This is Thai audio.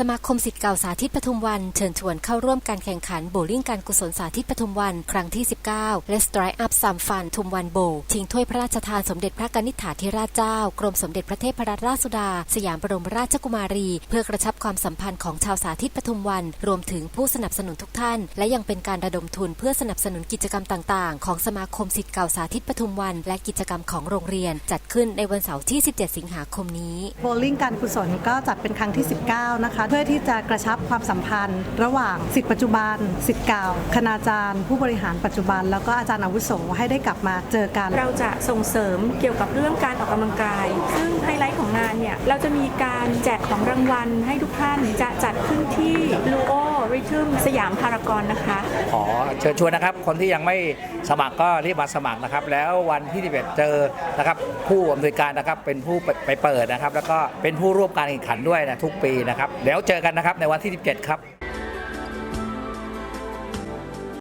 สมาคมสิทธิ์เก่าสาธิตปทุมวัน เชิญชวนเข้าร่วมการแข่งขันโบว์ลิ่งการกุศลสาธิตปทุมวัน ครั้งที่ 19 และ Strike Up สามฟันทุมวันโบชิงถ้วยพระราชทานสมเด็จพระกนิษฐาธิราชเจ้า กรมสมเด็จพระเทพรัตนราชสุดา สยามบรมราชกุมารี เพื่อกระชับความสัมพันธ์ของชาวสาธิตปทุมวัน รวมถึงผู้สนับสนุนทุกท่าน และยังเป็นการระดมทุนเพื่อสนับสนุนกิจกรรมต่าง ๆ ของสมาคมสิทธิ์เก่าสาธิตปทุมวัน และกิจกรรมของโรงเรียน จัดขึ้นในวันเสาร์ที่ 17 สิงหาคมนี้โบลิ่งการกุศลก็จัดเป็นครั้งที่ 19 นะคะเพื่อที่จะกระชับความสัมพันธ์ ระหว่างสิทธิปัจจุบันสิทธิ์เก่าคณาจารย์ ผู้บริหารปัจจุบัน แล้วก็อาจารย์อาวุโสให้ได้กลับมาเจอกัน เราจะส่งเสริมเกี่ยวกับเรื่องการออกกำลังกาย ซึ่งไฮไลท์ของงานเนี่ยเราจะมีการแจกของรางวัลให้ทุกท่านจะจัดขึ้นที่ลูโอ ริทึมสยามพารากอนนะคะ ขอเชิญชวนนะครับ คนที่ยังไม่สมัครก็รีบมาสมัครนะครับ แล้ววันที่11เจอนะครับ ผู้อำนวยการนะครับเป็นผู้ไปเปิดนะครับ แล้วก็เป็นผู้ร่วมการแข่งขันด้วยนะทุกปีนะครับเดี๋ยวเจอกันนะครับในวันที่ 17 ครับ